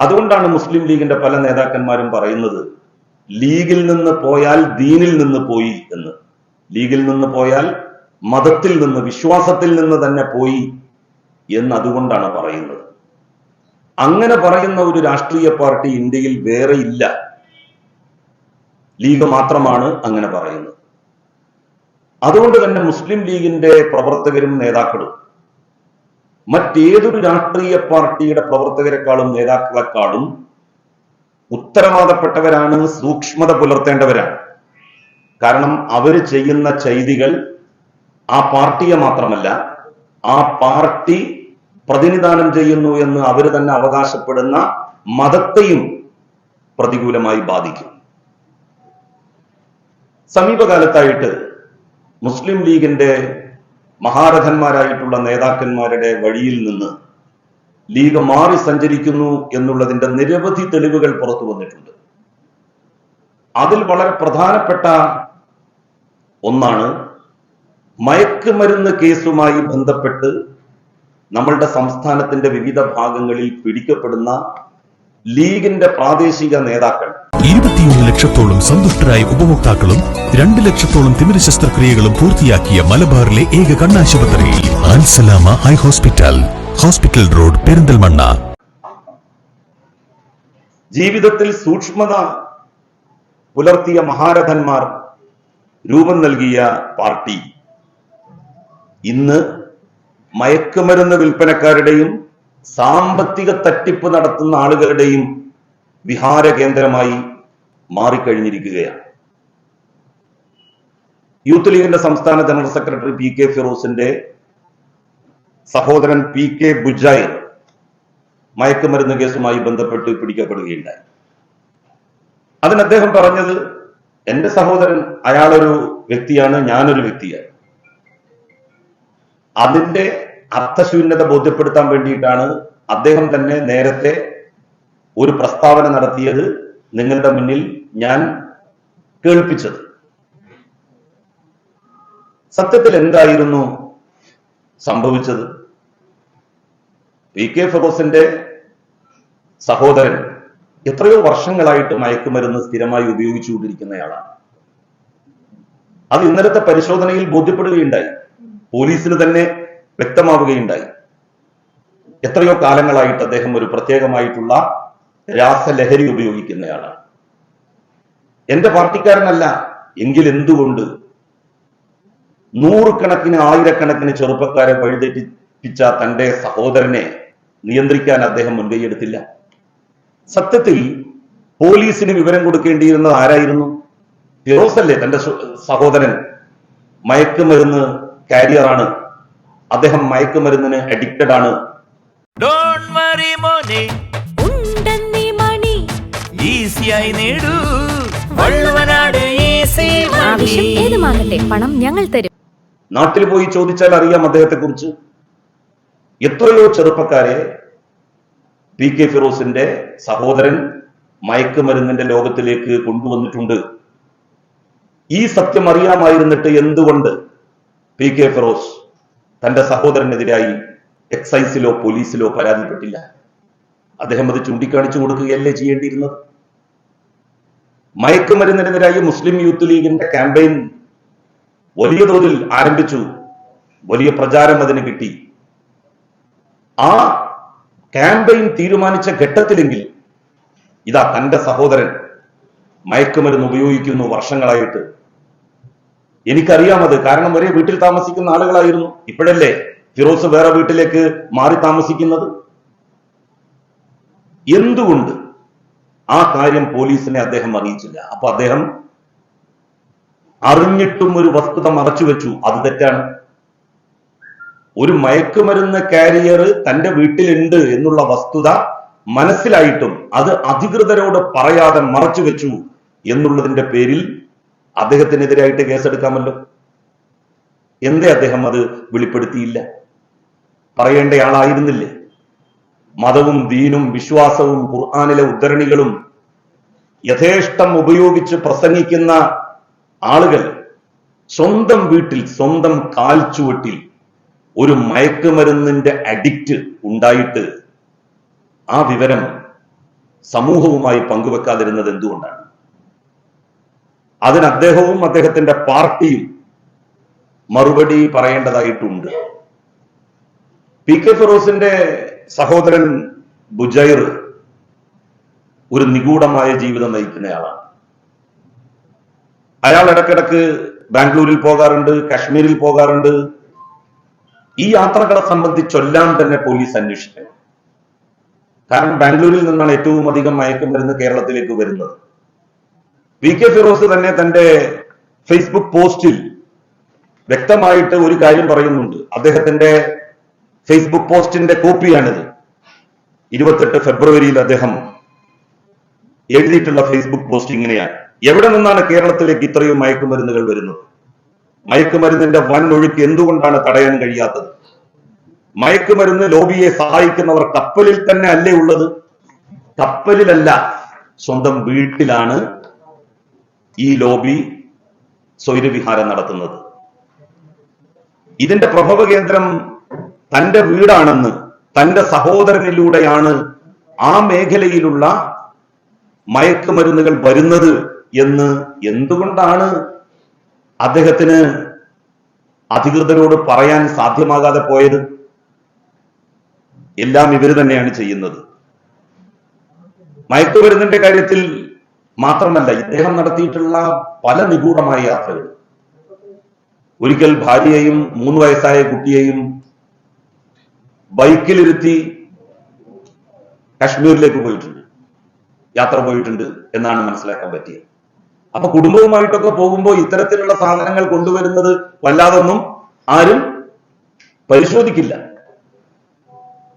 അതുകൊണ്ടാണ് മുസ്ലിം ലീഗിന്റെ പല നേതാക്കന്മാരും പറയുന്നത് ലീഗിൽ നിന്ന് പോയാൽ ദീനിൽ നിന്ന് പോയി എന്ന്. ലീഗിൽ നിന്ന് പോയാൽ മതത്തിൽ നിന്ന് വിശ്വാസത്തിൽ നിന്ന് തന്നെ പോയി എന്ന് അതുകൊണ്ടാണ് പറയുന്നത്. അങ്ങനെ പറയുന്ന ഒരു രാഷ്ട്രീയ പാർട്ടി ഇന്ത്യയിൽ വേറെ ഇല്ല. ലീഗ് മാത്രമാണ് അങ്ങനെ പറയുന്നത്. അതുകൊണ്ട് തന്നെ മുസ്ലിം ലീഗിന്റെ പ്രവർത്തകരും നേതാക്കളും മറ്റേതൊരു രാഷ്ട്രീയ പാർട്ടിയുടെ പ്രവർത്തകരെക്കാളും നേതാക്കളെക്കാളും ഉത്തരവാദപ്പെട്ടവരാണ് സൂക്ഷ്മത പുലർത്തേണ്ടവരാണ്. കാരണം അവർ ചെയ്യുന്ന ചെയ്തികൾ ആ പാർട്ടിയെ മാത്രമല്ല ആ പാർട്ടി പ്രതിനിധാനം ചെയ്യുന്നു എന്ന് അവർ തന്നെ അവകാശപ്പെടുന്ന മതത്തെയും പ്രതികൂലമായി ബാധിക്കും. സമീപകാലത്തായിട്ട് മുസ്ലിം ലീഗിന്റെ മഹാരഥന്മാരായിട്ടുള്ള നേതാക്കന്മാരുടെ വഴിയിൽ നിന്ന് ലീഗ് മാറി സഞ്ചരിക്കുന്നു എന്നുള്ളതിന്റെ നിരവധി തെളിവുകൾ പുറത്തു വന്നിട്ടുണ്ട്. അതിൽ വളരെ പ്രധാനപ്പെട്ട ഒന്നാണ് മയക്കുമരുന്ന് കേസുമായി ബന്ധപ്പെട്ട് നമ്മളുടെ സംസ്ഥാനത്തിന്റെ വിവിധ ഭാഗങ്ങളിൽ പിടിക്കപ്പെടുന്ന ലീഗിന്റെ പ്രാദേശിക നേതാക്കൾ. ഇരുപത്തിയൊന്ന് ലക്ഷത്തോളം സന്തുഷ്ടരായ ഉപഭോക്താക്കളും രണ്ട് ലക്ഷത്തോളം തിമിര ശസ്ത്രക്രിയകളും പൂർത്തിയാക്കിയ മലബാറിലെ ഏക കണ്ണാശുപത്രി Ansalama eye hospital hospital road Perinthalmanna. ജീവിതത്തിൽ സൂക്ഷ്മത പുലർത്തിയ മഹാരഥന്മാർ രൂപം നൽകിയ പാർട്ടി. ഇന്ന് മയക്കുമരുന്ന് വിൽപ്പനക്കാരുടെയും സാമ്പത്തിക തട്ടിപ്പ് നടത്തുന്ന ആളുകളുടെയും വിഹാര കേന്ദ്രമായി മാറിക്കഴിഞ്ഞിരിക്കുകയാണ്. യൂത്ത് ലീഗിന്റെ സംസ്ഥാന ജനറൽ സെക്രട്ടറി പി കെ ഫിറോസിന്റെ സഹോദരൻ പി കെ ബുജായി മയക്കുമരുന്ന് കേസുമായി ബന്ധപ്പെട്ട് പിടിക്കപ്പെടുകയുണ്ടായി. അതിന് അദ്ദേഹം പറഞ്ഞത് എന്റെ സഹോദരൻ അയാളൊരു വ്യക്തിയാണ് ഞാനൊരു വ്യക്തിയാണ്. അതിന്റെ അർത്ഥശൂന്യത ബോധ്യപ്പെടുത്താൻ വേണ്ടിയിട്ടാണ് അദ്ദേഹം തന്നെ നേരത്തെ ഒരു പ്രസ്താവന നടത്തിയത് നിങ്ങളുടെ മുന്നിൽ ഞാൻ കേൾപ്പിച്ചത്. സത്യത്തിൽ എന്തായിരുന്നു സംഭവിച്ചത്? പി കെ ഫിറോസിന്റെ സഹോദരൻ എത്രയോ വർഷങ്ങളായിട്ട് മയക്കുമരുന്ന് സ്ഥിരമായി ഉപയോഗിച്ചുകൊണ്ടിരിക്കുന്നയാളാണ്. അത് ഇന്നലത്തെ പരിശോധനയിൽ ബോധ്യപ്പെടുകയുണ്ടായി. പോലീസിന് തന്നെ വ്യക്തമാവുകയുണ്ടായി. എത്രയോ കാലങ്ങളായിട്ട് അദ്ദേഹം ഒരു പ്രത്യേകമായിട്ടുള്ള രാസലഹരി ഉപയോഗിക്കുന്നയാളാണ്. എന്റെ പാർട്ടിക്കാരനല്ല. എങ്കിൽ എന്തുകൊണ്ട്? നൂറുകണക്കിന് ആയിരക്കണക്കിന് ചെറുപ്പക്കാരെ വഴിതെറ്റിപ്പിച്ച തന്റെ സഹോദരനെ നിയന്ത്രിക്കാൻ അദ്ദേഹം മുൻകൈയെടുത്തില്ല. സത്യത്തിൽ പോലീസിന് വിവരം കൊടുക്കേണ്ടിയിരുന്നത് ആരായിരുന്നു? ഫിറോസ് അല്ലേ തന്റെ സഹോദരൻ. മയക്കുമരുന്ന് കാരിയറാണ്. അദ്ദേഹം മയക്കുമരുന്നിന് അഡിക്റ്റഡ് ആണ്. ഡോണ്ട് വറി മോനെ. ഈസിയായി നേടൂ. വള്ളുവനാട് ഈസി ആവശ്യം ഏതുമാകട്ടെ പണം ഞങ്ങൾ തരും. നാട്ടിൽ പോയി ചോദിച്ചാൽ അറിയാം അദ്ദേഹത്തെ കുറിച്ച് എത്രയോ ചെറുപ്പക്കാരെ പി കെ ഫിറോസിന്റെ സഹോദരൻ മയക്കുമരുന്നിന്റെ ലോകത്തിലേക്ക് കൊണ്ടുവന്നിട്ടുണ്ട്. ഈ സത്യം അറിയാമായിരുന്നിട്ട് എന്തുകൊണ്ട് പി കെ ഫിറോസ് തന്റെ സഹോദരനെതിരായി എക്സൈസിലോ പോലീസിലോ പരാതിപ്പെട്ടില്ല? അദ്ദേഹം അത് ചൂണ്ടിക്കാണിച്ചു കൊടുക്കുകയല്ലേ ചെയ്യേണ്ടിയിരുന്നത്? മയക്കുമരുന്നിനെതിരായി മുസ്ലിം യൂത്ത് ലീഗിന്റെ ക്യാമ്പയിൻ വലിയ തോതിൽ ആരംഭിച്ചു. വലിയ പ്രചാരം അതിന് കിട്ടി. ആ ക്യാമ്പയിൻ തീരുമാനിച്ച ഘട്ടത്തിലെങ്കിൽ ഇതാ തന്റെ സഹോദരൻ മയക്കുമരുന്ന് ഉപയോഗിക്കുന്നു വർഷങ്ങളായിട്ട്. എനിക്കറിയാമത്. കാരണം ഒരേ വീട്ടിൽ താമസിക്കുന്ന ആളുകളായിരുന്നു. ഇപ്പോഴല്ലേ ഫിറോസ് വേറെ വീട്ടിലേക്ക് മാറി താമസിക്കുന്നത്? എന്തുകൊണ്ട് ആ കാര്യം പോലീസിനെ അദ്ദേഹം അറിയിച്ചില്ല. അപ്പൊ അദ്ദേഹം അറിഞ്ഞിട്ടും ഒരു വസ്തുത മറച്ചു വെച്ചു. അത് തെറ്റാണ്. ഒരു മയക്കുമരുന്ന് കാരിയർ തന്റെ വീട്ടിലുണ്ട് എന്നുള്ള വസ്തുത മനസ്സിലായിട്ടും അത് അധികൃതരോട് പറയാതെ മറച്ചു വെച്ചു എന്നുള്ളതിന്റെ പേരിൽ അദ്ദേഹത്തിനെതിരായിട്ട് കേസെടുക്കാമല്ലോ. എന്തേ അദ്ദേഹം അത് വെളിപ്പെടുത്തിയില്ല? പറയേണ്ട ആളായിരുന്നില്ലേ? മതവും ദീനും വിശ്വാസവും ഖുർആാനിലെ ഉദ്ധരണികളും യഥേഷ്ടം ഉപയോഗിച്ച് പ്രസംഗിക്കുന്ന ആളുകൾ സ്വന്തം വീട്ടിൽ സ്വന്തം കാൽച്ചുവട്ടിൽ ഒരു മയക്കുമരുന്നിന്റെ അഡിക്റ്റ് ഉണ്ടായിട്ട് ആ വിവരം സമൂഹവുമായി പങ്കുവെക്കാതിരുന്നത് എന്തുകൊണ്ടാണ്? അതിന് അദ്ദേഹവും അദ്ദേഹത്തിന്റെ പാർട്ടിയും മറുപടി പറയേണ്ടതായിട്ടുണ്ട്. പി കെ ഫിറോസിന്റെ സഹോദരൻ ബുജൈർ ഒരു നിഗൂഢമായ ജീവിതം നയിക്കുന്നയാളാണ്. അയാൾ ഇടക്കിടക്ക് ബാംഗ്ലൂരിൽ പോകാറുണ്ട് കാശ്മീരിൽ പോകാറുണ്ട്. ഈ യാത്രകളെ സംബന്ധിച്ചൊല്ലാം തന്നെ പോലീസ് അന്വേഷിക്കണം കാരണം ബാംഗ്ലൂരിൽ നിന്നാണ് ഏറ്റവും അധികം മയക്കുമരുന്ന് കേരളത്തിലേക്ക് വരുന്നത്. വി കെ ഫിറോസ് തന്നെ തന്റെ ഫേസ്ബുക്ക് പോസ്റ്റിൽ വ്യക്തമായിട്ട് ഒരു കാര്യം പറയുന്നുണ്ട്. അദ്ദേഹത്തിന്റെ ഫേസ്ബുക്ക് പോസ്റ്റിന്റെ കോപ്പിയാണിത്. ഇരുപത്തെട്ട് ഫെബ്രുവരിയിൽ അദ്ദേഹം എഴുതിയിട്ടുള്ള ഫേസ്ബുക്ക് പോസ്റ്റ് ഇങ്ങനെയാണ്. എവിടെ നിന്നാണ് കേരളത്തിലേക്ക് ഇത്രയും മയക്കുമരുന്നുകൾ വരുന്നത്? മയക്കുമരുന്നിന്റെ വൻ ഒഴുക്ക് എന്തുകൊണ്ടാണ് തടയാൻ കഴിയാത്തത്? മയക്കുമരുന്ന് ലോബിയെ സഹായിക്കുന്നവർ കപ്പലിൽ തന്നെ അല്ലേ ഉള്ളത്? കപ്പലിലല്ല സ്വന്തം വീട്ടിലാണ് ഈ ലോബി സ്വൈരവിഹാരം നടത്തുന്നത്. ഇതിന്റെ പ്രഭവ കേന്ദ്രം തന്റെ വീടാണെന്ന് തന്റെ സഹോദരനിലൂടെയാണ് ആ മേഖലയിലുള്ള മയക്കുമരുന്നുകൾ വരുന്നത് എന്ന് എന്തുകൊണ്ടാണ് അദ്ദേഹത്തിന് അധികൃതരോട് പറയാൻ സാധ്യമാകാതെ പോയത്? എല്ലാം ഇവർ തന്നെയാണ് ചെയ്യുന്നത്. മയക്കുമരുന്നിന്റെ കാര്യത്തിൽ മാത്രമല്ല ഇദ്ദേഹം നടത്തിയിട്ടുള്ള പല നിഗൂഢമായ യാത്രകൾ. ഒരിക്കൽ ഭാര്യയെയും മൂന്ന് വയസ്സായ കുട്ടിയെയും ബൈക്കിലിരുത്തി കാശ്മീരിലേക്ക് പോയിട്ടുണ്ട്. യാത്ര പോയിട്ടുണ്ട് എന്നാണ് മനസ്സിലാക്കാൻ പറ്റിയത് അപ്പൊ കുടുംബവുമായിട്ടൊക്കെ പോകുമ്പോൾ ഇത്തരത്തിലുള്ള സാധനങ്ങൾ കൊണ്ടുവരുന്നത് വല്ലാതൊന്നും ആരും പരിശോധിക്കില്ല.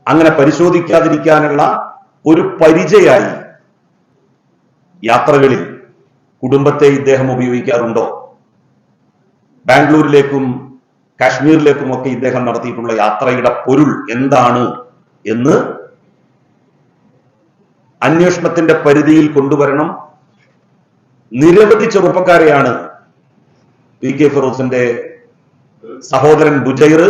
അങ്ങനെ പരിശോധിക്കാതിരിക്കാനുള്ള ഒരു പരിചയായി യാത്രകളിൽ കുടുംബത്തെ ഇദ്ദേഹം ഉപയോഗിക്കാറുണ്ടോ? ബാംഗ്ലൂരിലേക്കും കാശ്മീരിലേക്കും ഒക്കെ ഇദ്ദേഹം നടത്തിയിട്ടുള്ള യാത്രയുടെ പൊരുൾ എന്താണ് എന്ന് അന്വേഷണത്തിന്റെ പരിധിയിൽ കൊണ്ടുവരണം. നിരവധി ചെറുപ്പക്കാരെയാണ് പി കെ ഫിറോസിന്റെ സഹോദരൻ ബുജൈർ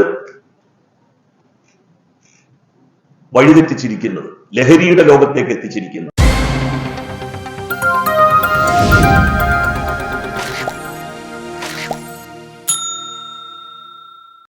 വഴിതെറ്റിച്ചിരിക്കുന്നത് ലഹരിയുടെ ലോകത്തേക്ക് എത്തിച്ചിരിക്കുന്നത്.